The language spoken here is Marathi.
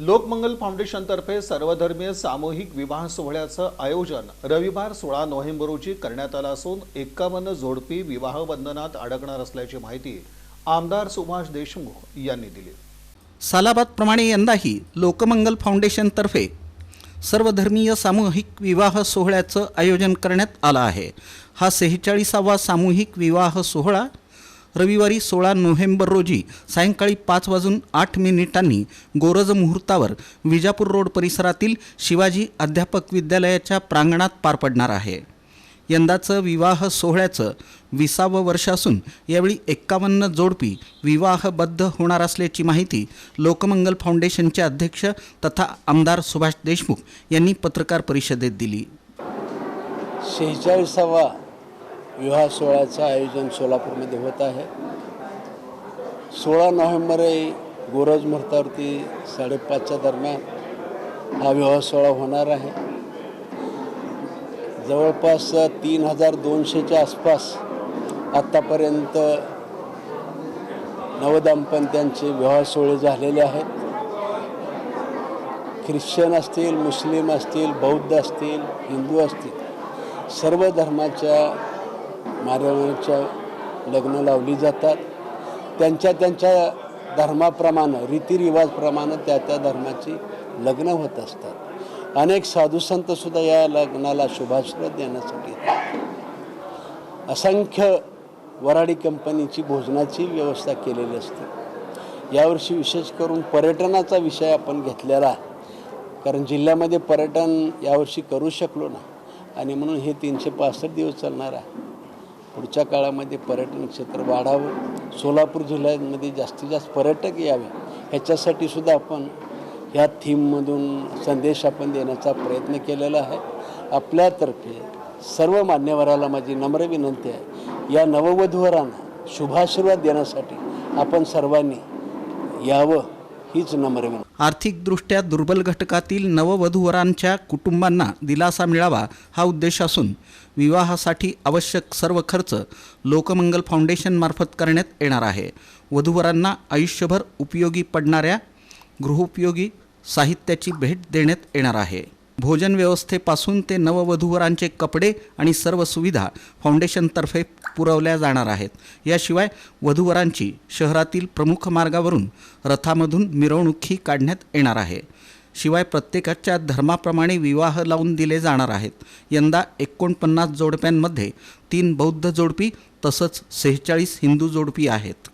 लोकमंगल फाउंडेशनतर्फे सर्वधर्मीय सामूहिक विवाह सोहळ्याचं आयोजन रविवार सोळा नोव्हेंबर रोजी करण्यात आलं असून एक्कावन्न जोडपी विवाह बंधनात अडकणार असल्याची माहिती आमदार सुभाष देशमुख यांनी दिली. सालाबादप्रमाणे यंदाही लोकमंगल फाउंडेशनतर्फे सर्वधर्मीय सामूहिक विवाह सोहळ्याचं आयोजन करण्यात आलं आहे. हा सेहेचाळीसावा सामूहिक विवाह सोहळा रविवारी सोळा नोव्हेंबर रोजी सायंकाळी पाच वाजून आठ मिनिटांनी गोरज मुहूर्तावर विजापूर रोड परिसरातील शिवाजी अध्यापक विद्यालयाच्या प्रांगणात पार पडणार आहे. यंदाचं विवाह सोहळ्याचं विसावं वर्ष असून यावेळी एक्कावन्न जोडपी विवाहबद्ध होणार असल्याची माहिती लोकमंगल फाउंडेशनचे अध्यक्ष तथा आमदार सुभाष देशमुख यांनी पत्रकार परिषदेत दिली. शेहेचाळीसावा विवाह सोहळ्याचं आयोजन सोलापूरमध्ये होत आहे. सोळा नोव्हेंबर गोरज मुहूर्तावरती साडेपाचच्या दरम्यान हा विवाह सोहळा होणार आहे. जवळपास तीन हजार दोनशेच्या आसपास आत्तापर्यंत नवदाम्पत्यांचे विवाह सोहळे झालेले आहेत. ख्रिश्चन असतील मुस्लिम असतील बौद्ध असतील हिंदू असतील सर्व धर्माच्या मार्गावरच्या लग्न लावली जातात. त्यांच्या त्यांच्या धर्माप्रमाणे रीतिरिवाजप्रमाणे त्या त्या धर्माची लग्न होत असतात. अनेक साधुसंतसुद्धा या लग्नाला शुभाशीर्वाद देण्यासाठी असंख्य वराडी कंपनीची भोजनाची व्यवस्था केलेली असते. यावर्षी विशेष करून पर्यटनाचा विषय आपण घेतलेला कारण जिल्ह्यामध्ये पर्यटन यावर्षी करू शकलो ना आणि म्हणून हे तीनशे पासष्ट दिवस चालणार आहे. पुढच्या काळामध्ये पर्यटन क्षेत्र वाढावं. सोलापूर जिल्ह्यामध्ये जास्तीत जास्त पर्यटक यावे. ह्याच्यासाठी सुद्धा आपण ह्या थीममधून संदेश आपण देण्याचा प्रयत्न केलेला आहे. आपल्यातर्फे सर्व मान्यवराला माझी नम्र विनंती आहे. या नववधूवरांना शुभाशीर्वाद देण्यासाठी आपण सर्वांनी यावं. हीच नम्र आर्थिकदृष्ट्या दुर्बल घटकातील नववधूवरांच्या कुटुंबांना दिलासा मिळावा हा उद्देश असून विवाहासाठी आवश्यक सर्व खर्च लोकमंगल फाउंडेशनमार्फत करण्यात येणार आहे. वधूवरांना आयुष्यभर उपयोगी पडणाऱ्या गृहोपयोगी साहित्याची भेट देण्यात येणार आहे. भोजन व्यवस्थेपासून ते नववधूवरांचे कपडे आणि सर्व सुविधा फाउंडेशनतर्फे पुरवल्या जाणार आहेत. याशिवाय वधूवरांची शहरातील प्रमुख मार्गावरून रथामधून मिरवणुकी काढण्यात येणार आहे. शिवाय प्रत्येकाच्या धर्माप्रमाणे विवाह लावून दिले जाणार आहेत. यंदा एकोणपन्नास जोडप्यांमध्ये तीन बौद्ध जोडपी तसंच सेहेचाळीस हिंदू जोडपी आहेत.